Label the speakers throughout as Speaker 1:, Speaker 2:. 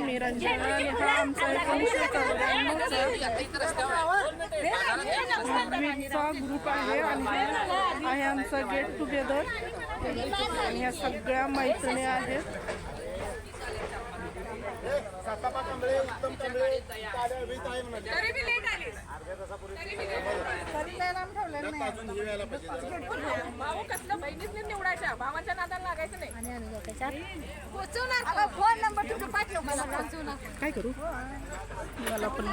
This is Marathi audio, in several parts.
Speaker 1: मी रंजना आणि हा आमचा एकोणीसशे चौऱ्याण्णवचा वीकचा ग्रुप आहे आणि आहे आमचा गेट टुगेदर आणि ह्या सगळ्या मैत्रिणी आहेत.
Speaker 2: उत्तम
Speaker 3: तरी लेट आलीस.
Speaker 2: अजून हे यायला पाहिजे.
Speaker 3: भाऊ कसलं बहिणीच निवडायच्या भावाच्या नादाला लागायचं नाही.
Speaker 4: पोचवणार फोन नंबर पोचवणार
Speaker 1: काय करू? मला पण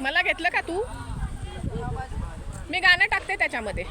Speaker 3: मला घेतलं का तू? मी गाणं टाकते त्याच्यामध्ये.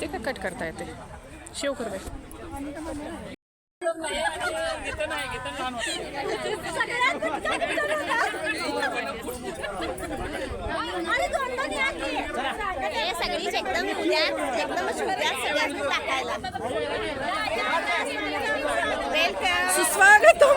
Speaker 3: ते काय कट करता येते? शेव कर
Speaker 4: सगळीच एकदम उद्या टाकायला वेलकम
Speaker 1: सुस्वागतम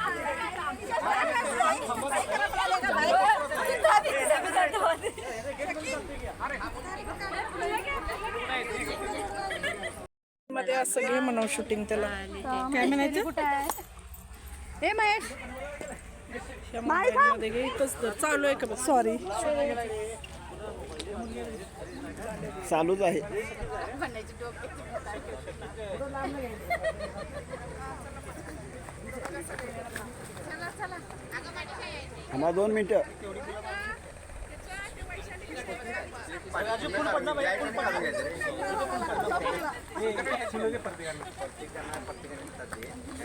Speaker 1: मध्ये असं घे म्हणून शूटिंग त्याला. काय म्हणायचं? हे महेश. या मोबाईलमध्ये घे इथंच धर. चालू आहे का सॉरी
Speaker 2: चालूच आहे. आम्हाला दोन मिनिटं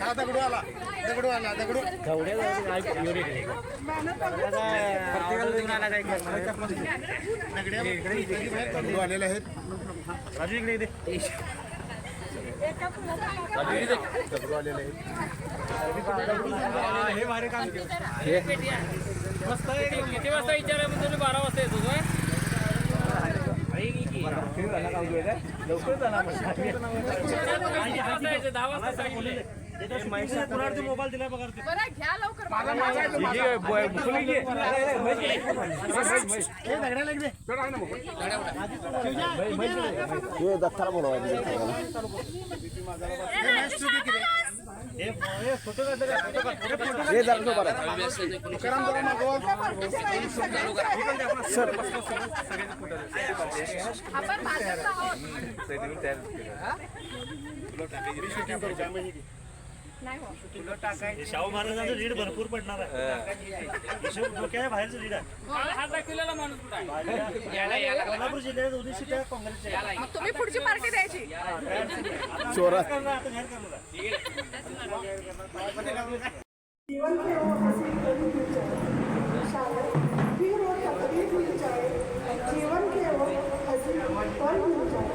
Speaker 2: दगडू आला दगडू आला दगडू दगडू आलेले आहेत दगडू आलेले आहेत
Speaker 5: किती वाजता विचारा म्हणजे बारा वाजता येतो काय दहा वाजता सांगितले
Speaker 3: बरं घ्या लवकर
Speaker 2: हे दत्ताला बोलवायचं
Speaker 6: शाहू महाराजांचं लीड भरपूर पडणार आहे. हिशोब डोक्याच्या बाहेरचं लीड आहे.
Speaker 5: हात दाखविलेला माणूस कुठं आहे?
Speaker 6: कोल्हापूर जिल्ह्यात दोन्ही सीट्या काँग्रेसच्या
Speaker 3: तुम्ही पुढची पार्टी द्यायची.
Speaker 2: चोरा
Speaker 6: करणार आता जाहीर करणार
Speaker 7: जीवन के वो हँसी कभी भी जाए शायद फिर वो तकलीफ़ मिल जाए जीवन के वो हँसी पल मिल जाए।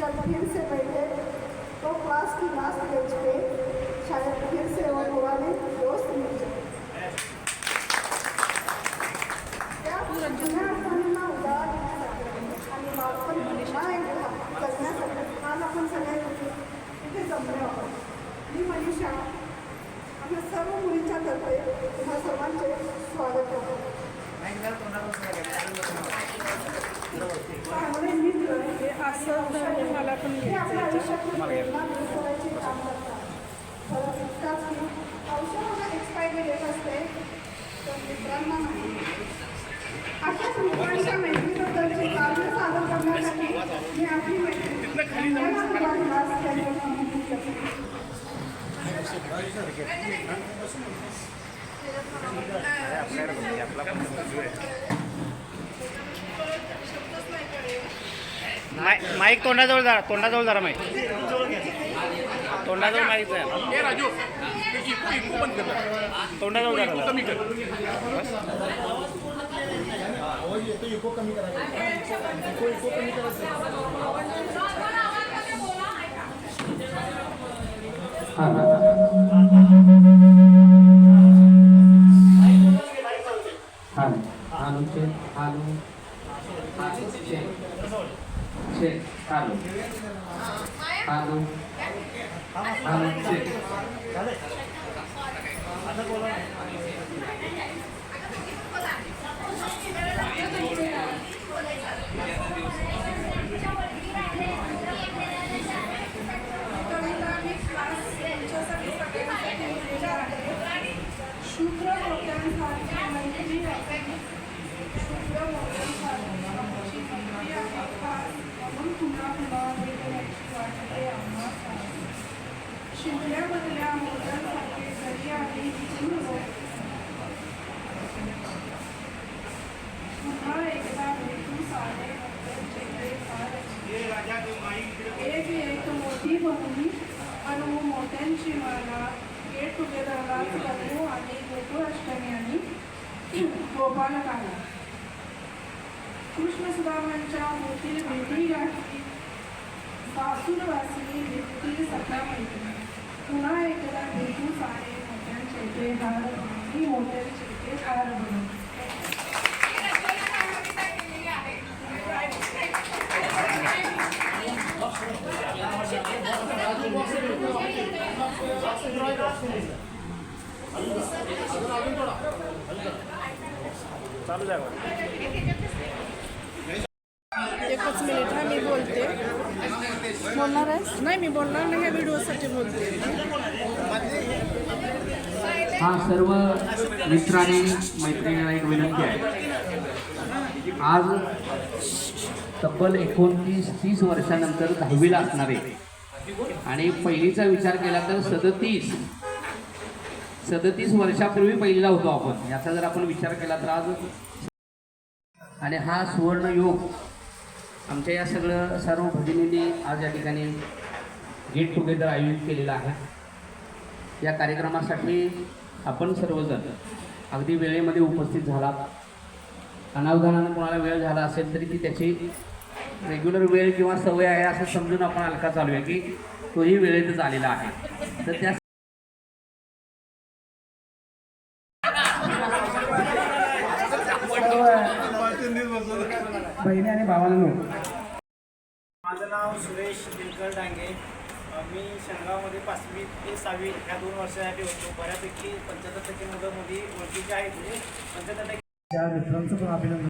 Speaker 7: जब फिर से बैठे तो क्लास की लास्ट बेंच पे शायद फिर से वो पुराने दोस्त मिल जाए त्या जुन्या उजाळा देण्यासाठी आणि एकदा जगण्यासाठी आज आपण सगळे इथे जमलो आहोत मी मनीषा आपल्या सर्व मुलींच्या तर्फे तुम्हा सर्वांचे स्वागत करतो चांगले मित्र
Speaker 1: हे असं मला पण
Speaker 7: हे आपल्या
Speaker 1: घ्यायचं
Speaker 7: माईक प्रेरणा जरा करायचे जरा करतात
Speaker 1: असते तर मित्रांना नाही सादर करण्यासाठी मी आपली
Speaker 2: तोंडाजवळ जरा तोंडाजवळ जरा माईक तोंडाजवळ माईक तोंडाजवळ जरा
Speaker 8: Halo, halo cek, halo, halo cek, cek, halo, halo, halo cek.
Speaker 6: आता बोला
Speaker 1: शुभ्र मोत्यांसारखी मैत्री आहे शुभ्र मोत्यांसारखी आमची मैत्री आहे खास म्हणून पुन्हा पुन्हा भेटण्याची वाटते आम्हा शिमल्यामधल्या मोत्यांसारखे जरी विजून पुन्हा एकदा भेटू सारे एक एक मोठी बनवली अनु मोत्यांची माला गेट टुगेदरलाच करू आणि गोकुळाष्टमी आणि गोपालकाला. कृष्ण सुदामांच्या मोठी भेटी गाठी सासूरवासिनी भेटी सखा मैत्री पुन्हा एकदा भेटू सारे मोत्यांचे ते हार ही मोत्यांचे ते हार बनवू
Speaker 6: चालू जागा बघा.
Speaker 7: एकच मिनिट हा मी बोलते बोलणार आहेस? नाही मी बोलणार नाही ह्या व्हिडिओसाठी बोलते.
Speaker 8: हा सर्व मित्रांनी मैत्रिणींना एक विनंती आहे. आज तब्बल एकोणतीस तीस वर्षानंतर दहावीला असणारे आणि पहिलीचा विचार केला तर सदतीस सदतीस वर्षापूर्वी पहिलीला होतो आपण. याचा जर आपण विचार केला तर आज आणि हा सुवर्ण योग आमच्या या सगळं सर्व भगिनींनी आज या ठिकाणी गेट टुगेदर आयोजित केलेलं आहे. या कार्यक्रमासाठी आपण सर्वजण अगदी वेळेमध्ये उपस्थित झाला अनावधानानं कोणाला वेळ झाला असेल तरी ती त्याची रेग्युलर वेळ किंवा सवय आहे असं समजून आपण हलका चालू आहे की तोही वेळेतच आलेला आहे. तर त्या बहिणी आणि भावांनो
Speaker 9: माझं नाव सुरेश दिनकर डांगे. मी शेणगावमध्ये पाचवी ते सहावी ह्या दोन वर्षासाठी होतो. बऱ्यापैकी पंच्याहत्तर टक्के मुलं मुली ओळखीची आहेत. म्हणजे पंच्याहत्तर टक्के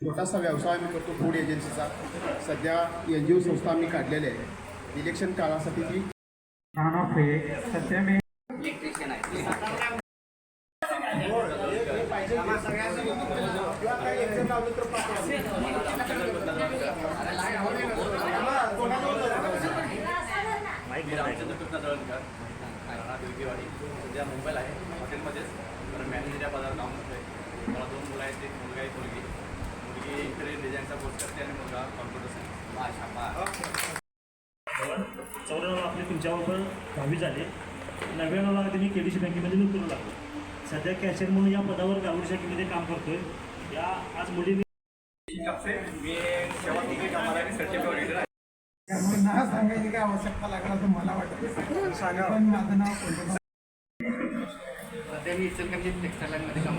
Speaker 10: छोटासा व्यवसाय मी करतो फूड एजन्सीचा सध्या एन जी ओ संस्था आम्ही काढलेल्या आहे. इलेक्शन काळासाठी ती
Speaker 8: सध्या मी इलेक्ट्रिशियन आहे
Speaker 6: माईक दुर्गेवाडी
Speaker 11: सध्या मुंबईला आहे. हॉटेलमध्येच. तर मॅनेजर या पदावर काम करतोय. मला दोन मुलं आहेत. एक मुलगा एक मुलगी. मुलगी इकडे डिझाईनचा कोर्स करते आणि मुलगा कॉम्प्युटर सायन्स माशा मा
Speaker 6: चौऱ्याण्णव आपले तुमच्याबरोबर दहावी झाले. नव्याण्णवला त्यांनी के डी सी बँकेमध्ये नोकरीला लागलो. सध्या कॅशियर म्हणून या पदावर गावडी शाखेमध्ये काम करतोय. या आज मुलीने
Speaker 9: नाव सांगायची काय आवश्यकता लागणार तर मला वाटत सांगा पण माझं नाव कोणतं
Speaker 8: सध्या मी इचलकरंजी टेक्स्टाईल लाईनमध्ये काम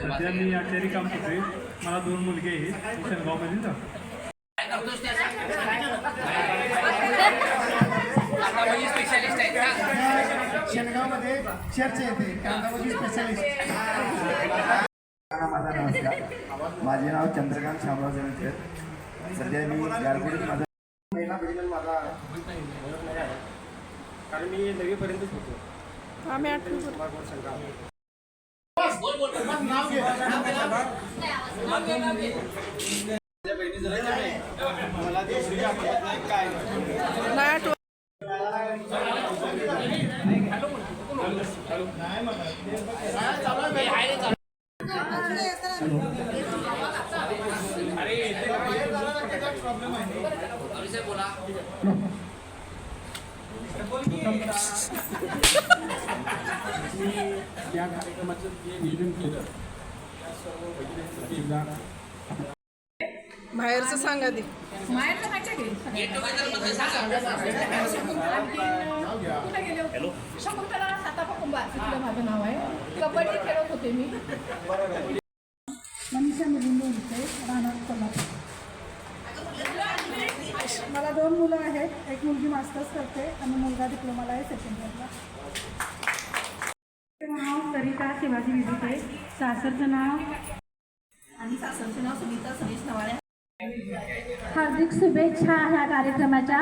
Speaker 6: सध्या मी अखेरी काम करतोय मला दोन मुलगे आहेत शेणगावमध्ये जा
Speaker 8: स्पेशालिस्ट आहेत
Speaker 9: चर्च येते स्पेशलिस्ट
Speaker 10: माझा नमस्कार माझे नाव चंद्रकांत शामराव जयंत सध्या मी गारगोडीत माझा
Speaker 12: कारण मी नववीपर्यंतच होतो.
Speaker 7: आम्ही आठवी
Speaker 12: संघ मला दुसरी आठवत नाही काय
Speaker 7: नाही आठवत
Speaker 12: या कार्यक्रमाचं जे नियोजन केलं त्या सर्व
Speaker 7: बाहेरचं सांगा दे
Speaker 3: शकुंतला सातापा कुंभार तिथलं माझं नाव आहे कबड्डी खेळत होते मी
Speaker 13: मनीषा मिलिंद होते राहणार कोल्हापूर दोन मुलं आहेत एक मुलगी मास्टर्स करते आणि मुलगा डिप्लोमाला आहे सेकंड इयरला नाव सरिता शिवाजी विजिते सासरचं नाव
Speaker 3: आणि सासरचं नाव सुनीता सनीश नवाळे.
Speaker 13: हार्दिक शुभेच्छा ह्या कार्यक्रमाच्या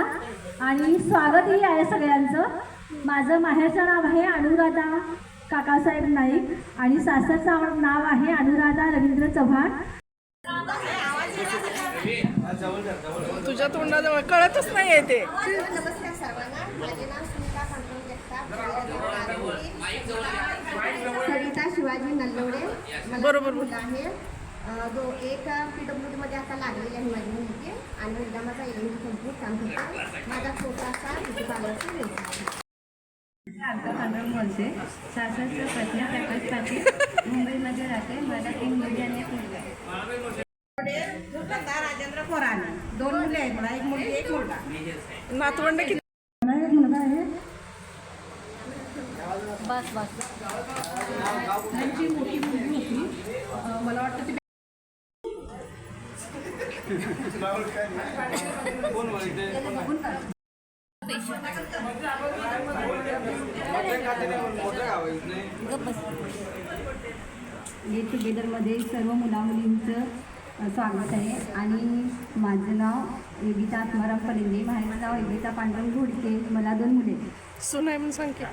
Speaker 13: आणि स्वागतही आहे सगळ्यांचं. माझं माहेरचं नाव आहे अनुराधा काकासाहेब नाईक आणि सासरचं नाव आहे अनुराधा रवींद्र चव्हाण.
Speaker 7: तुझ्या तोंडाजवळ कळतच नाही आहे ते.
Speaker 4: नमस्कार सर्वांना माझे नाव सुनीता कांतराव जगताप सरिता शिवाजी नल्लवडे
Speaker 7: बरोबर.
Speaker 4: आहे. दो एक पी डब्ल्यू डीमध्ये आता लागलेली आहे माझी मुलगी आणि मुलगा माझा एम कंप्लीट काम करतो माझा छोटासा ब्युटी पार्लरचा व्यवसाय
Speaker 13: पांडव बोलते. सासरचं प्रज्ञा प्रकाश पाटील. मुंबईमध्ये राहते. मला तीन मुली आणि एक मुलगा आहे.
Speaker 4: राजेंद्र कोराणे दोन मुले आहेत मला एक मुलगी एक मुलगा
Speaker 7: नातवंड किती
Speaker 13: एक मुलगा आहे
Speaker 3: त्यांची मोठी मुलगी होती मला वाटतं ती
Speaker 13: गेट टुगेदरमध्ये सर्व मुलामुलींचं अ, स्वागत आहे. आणि माझं नाव योगिता आत्माराम पलिंगे माझं नाव योगिता पांडुरंग घोडके मला दोन मुले आहेत.
Speaker 7: सुन आहे म्हणून सांग की